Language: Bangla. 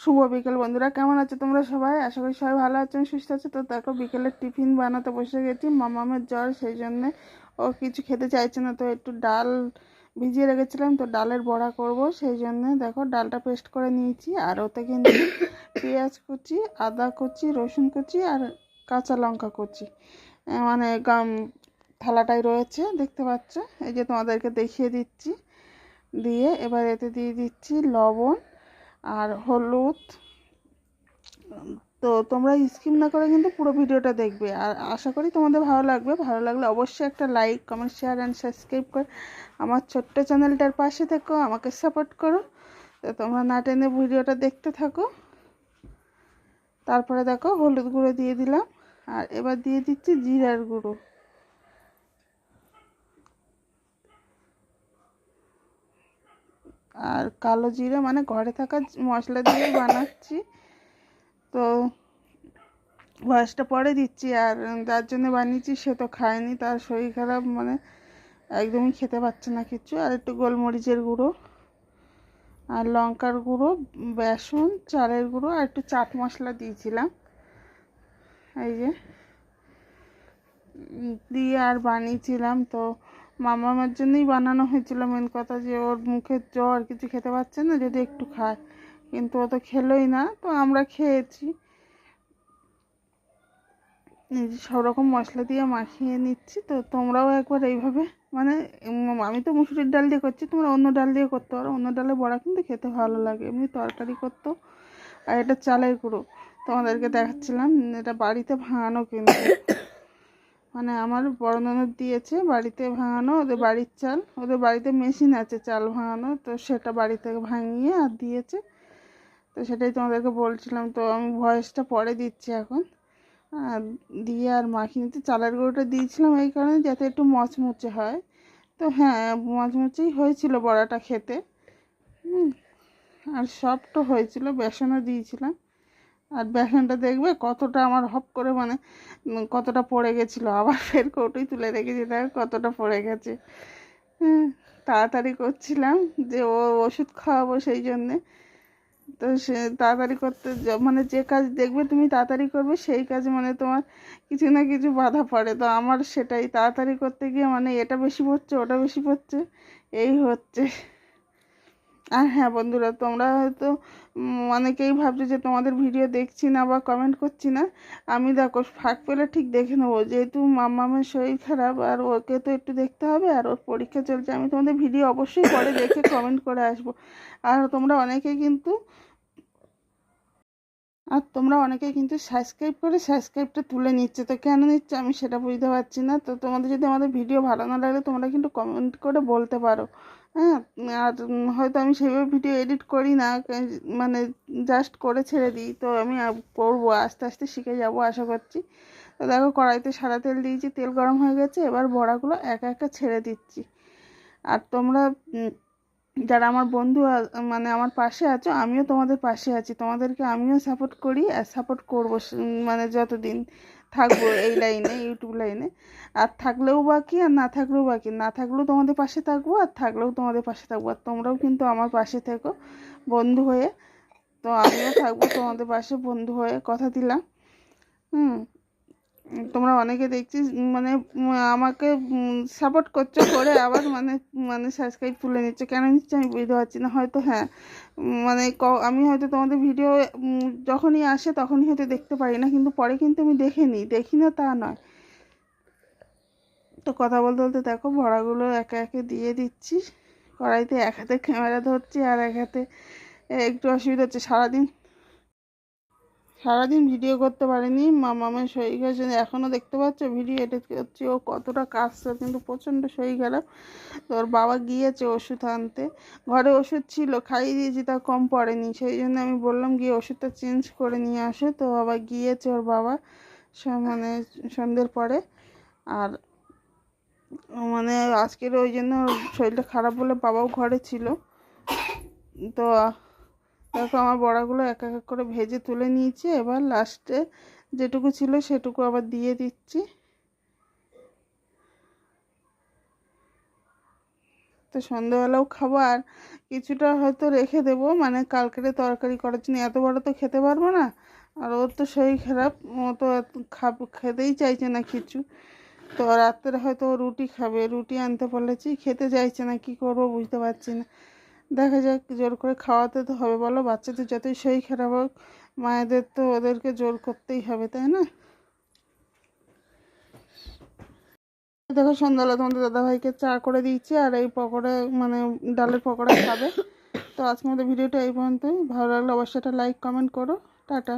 শুভ বিকেল, বন্ধুরা। কেমন আছো তোমরা সবাই? আশা করি সবাই ভালো আছেন সুস্থ আছে। তো দেখো, বিকেলের টিফিন বানাতে বসে গেছি। মামামের জ্বর, সেই জন্যে ও কিছু খেতে চাইছে না। তো একটু ডাল ভিজিয়ে রেখেছিলাম। তো ডালের বড়া করব। সেই জন্য দেখো, ডালটা পেস্ট করে নিয়েছি। আর ওতে কিন্তু পেঁয়াজ কুচি, আদা কুচি, রসুন কুচি আর কাঁচা লঙ্কা কুচি। মানে থালাটাই রয়েছে, দেখতে পাচ্ছ? এই যে তোমাদেরকে দেখিয়ে দিচ্ছি। দিয়ে এবার এতে দিয়ে দিচ্ছি লবণ আর হলুদ, তো তোমরা স্কিম না করে কিন্তু পুরো ভিডিওটা দেখবে। আর আশা করি তোমাদের ভালো লাগবে। ভালো লাগলে অবশ্যই একটা like comment share and subscribe করে আমার ছোট্ট চ্যানেলটার পাশে থেকো, আমাকে সাপোর্ট করো। তো তোমরা না টেনে ভিডিওটা দেখতে থাকো। তারপরে দেখো হলুদ গুঁড়ো দিয়ে দিলাম। আর এবার দিয়ে দিচ্ছি জিরার গুঁড়ো। আর কালো জিরে মানে ঘরে থাকা মশলা দিয়ে বানাচ্ছি। তো ভয়েসটা পরে দিচ্ছি আর যার জন্য বানিয়েছি সে তো খায়নি, তার শরীর খারাপ মানে একদমই খেতে পাচ্ছে না কিছু। আর একটু গোলমরিচের গুঁড়ো আর লঙ্কার গুঁড়ো, বেসন, চালের গুঁড়ো আর একটু চাট মশলা দিয়েছিলাম। এই যে দিয়ে আর বানিয়েছিলাম তো মামার জন্যই বানানো হয়েছিল মেন কথা যে ওর মুখে জ্বর কিছু খেতে পারছে না, যদি একটু খায়। কিন্তু ও তো খেলোই না, তো আমরা খেয়েছি। সব রকম মশলা দিয়ে মাখিয়ে নিচ্ছি, তো তোমরাও একবার এইভাবে মানে আমি তো মুসুরির ডাল দিয়ে করছি, তোমরা অন্য ডাল দিয়ে করতে পারো। অন্য ডালে বড়া কিন্তু খেতে ভালো লাগে, এমনি তরকারি করতো। আর এটা চালের গুঁড়ো, তোমাদেরকে দেখাচ্ছিলাম, এটা বাড়িতে ভাঙানো কিন্তু। মানে আমার বড় দিয়েছে বাড়িতে ভাঙানো, ওদের বাড়ির চাল, ওদের বাড়িতে মেশিন আছে চাল ভাঙানো, তো সেটা বাড়ি থেকে ভাঙিয়ে আর দিয়েছে। তো সেটাই তোমাদেরকে বলছিলাম, তো আমি ভয়েসটা পরে দিচ্ছি এখন। আর দিয়ে আর মাখিয়ে নিতে, চালের গুঁড়োটা দিয়েছিলাম এই কারণে যাতে একটু মচমুচে হয়। তো হ্যাঁ মচমুচেই হয়েছিল বড়াটা খেতে। আর সবটা হয়েছিল, বেসনও দিয়েছিলাম। আর বেসনটা দেখবে কতটা আমার হপ করে মানে কতটা পড়ে গেছিল। আবার ফের কৌটোই তুলে রেখেছি, দেখ কতটা পড়ে গেছে। তাড়াতাড়ি করছিলাম যে ও ওষুধ খাওয়াবো সেই জন্যে। তো সে তাড়াতাড়ি করতে মানে যে কাজ দেখবে তুমি তাড়াতাড়ি করবে, সেই কাজ মানে তোমার কিছু না কিছু বাধা পড়ে। তো আমার সেটাই, তাড়াতাড়ি করতে গিয়ে মানে এটা বেশি পড়ছে, ওটা বেশি পড়ছে, এই হচ্ছে। আর হ্যাঁ বন্ধুরা, তোমরা হয়তো অনেকেই ভাবছ যে তোমাদের ভিডিও দেখছি না বা কমেন্ট করছি না। আমি দেখো, ফাঁক পেলে ঠিক দেখে নেব। যেহেতু মামামের শরীর খারাপ আর ওকে তো একটু দেখতে হবে আর ওর পরীক্ষা চলছে, আমি তোমাদের ভিডিও অবশ্যই পরে দেখে কমেন্ট করে আসব। আর তোমরা অনেকেই কিন্তু আর তোমরা অনেকে কিন্তু সাবস্ক্রাইব করে সাবস্ক্রাইবটা তুলে নিচ্ছে। তো কেন নিচ্ছে? আমি সেটা বুঝতে পারছি না। তো তোমাদের যদি আমাদের ভিডিও ভালো না লাগলে তোমরা কিন্তু কমেন্ট করে বলতে পারো। হ্যাঁ আর হয়তো আমি সেইভাবে ভিডিও এডিট করি না মানে জাস্ট করে ছেড়ে দিই। তো আমি করব, আস্তে আস্তে শিখে যাব, আশা করছি। তো দেখো, কড়াইতে সাদা তেল দিয়েছি, তেল গরম হয়ে গেছে। এবার বড়াগুলো একা একা ছেড়ে দিচ্ছি। আর তোমরা যারা আমার বন্ধু মানে আমার পাশে আছো, আমিও তোমাদের পাশে আছি। তোমাদেরকে আমিও সাপোর্ট করি আর সাপোর্ট করব মানে যতদিন থাকব এই লাইনে ইউটিউব লাইনে। আর থাকলেও বাকি আর না থাকলেও বাকি। না থাকলেও তোমাদের পাশে থাকব, আর থাকলেও তোমাদের পাশে থাকব। আর তোমরাও কিন্তু আমার পাশে থেকো বন্ধু হয়ে। তো আমিও থাকব তোমাদের পাশে বন্ধু হয়ে। কথা দিলাম। হুম। তোমরা অনেকে দেখছি মানে আমাকে সাপোর্ট করছ করে আবার মানে মানে সাবস্ক্রাইব তুলে নিচ্ছে। কেন নিচ্ছে আমি বুঝতে পারছি না, হয়তো হ্যাঁ মানে ক, আমি হয়তো তোমাদের ভিডিও যখনই আসে তখনই হয়তো দেখতে পারি না, কিন্তু পরে কিন্তু আমি দেখে নিই। দেখি না তা নয়। তো কথা বলতে বলতে দেখো, ভরাগুলো একে একে দিয়ে দিচ্ছি। কড়াইতে এক হাতে ক্যামেরা ধরছি আর এক হাতে একটু অসুবিধা হচ্ছে। সারাদিন সারাদিন ভিডিও করতে পারিনি। মামামের শরীর খারাপ এখনও দেখতে পাচ্ছ ভিডিও এডিট করছি। ও কতটা কাজছে কিন্তু প্রচণ্ড শরীর খারাপ তো ওর বাবা গিয়েছে ওষুধ আনতে। ঘরে ওষুধ ছিল, খাইয়ে দিয়েছি তা কম পড়েনি। সেই জন্য আমি বললাম, গিয়ে ওষুধটা চেঞ্জ করে নিয়ে আসো। তো বাবা গিয়েছে ওর বাবা মানে সন্ধ্যের পরে। আর মানে আজকের ওই জন্য শরীরটা খারাপ বলে বাবাও ঘরে ছিল। তো দেখো আমার বড়াগুলো এক এক করে ভেজে তুলে নিয়েছি। এবার লাস্টে যেটুকু ছিল সেটুকু আবার দিয়ে দিচ্ছি। তো সন্ধ্যেবেলাও খাব আর কিছুটা হয়তো রেখে দেবো। মানে কালকেরে তরকারি করার জন্য এত বড় তো খেতে পারব না। আর ওর তো শরীর খারাপ, ও তো খাব, খেতেই চাইছে না কিছু। তো রাত্রে হয়তো ও রুটি খাবে, রুটি আনতে বলেছি, খেতে চাইছে না, কি করব বুঝতে পারছি না। দেখা যাক, জোর করে খাওয়াতে তো হবে, বলো? বাচ্চাদের যতই সেই খারাপ হোক মায়েদের তো ওদেরকে জোর করতেই হবে, তাই না? দেখো সন্ধ্যাবেলা তোমাদের দাদাভাইকে চা করে দিয়েছি, আর এই পকোড়া মানে ডালের পকোড়া খাবে। তো আজকে আমাদের ভিডিওটা এই পর্যন্তই। ভালো লাগলে অবশ্যই একটা লাইক, কমেন্ট করো। টাটা।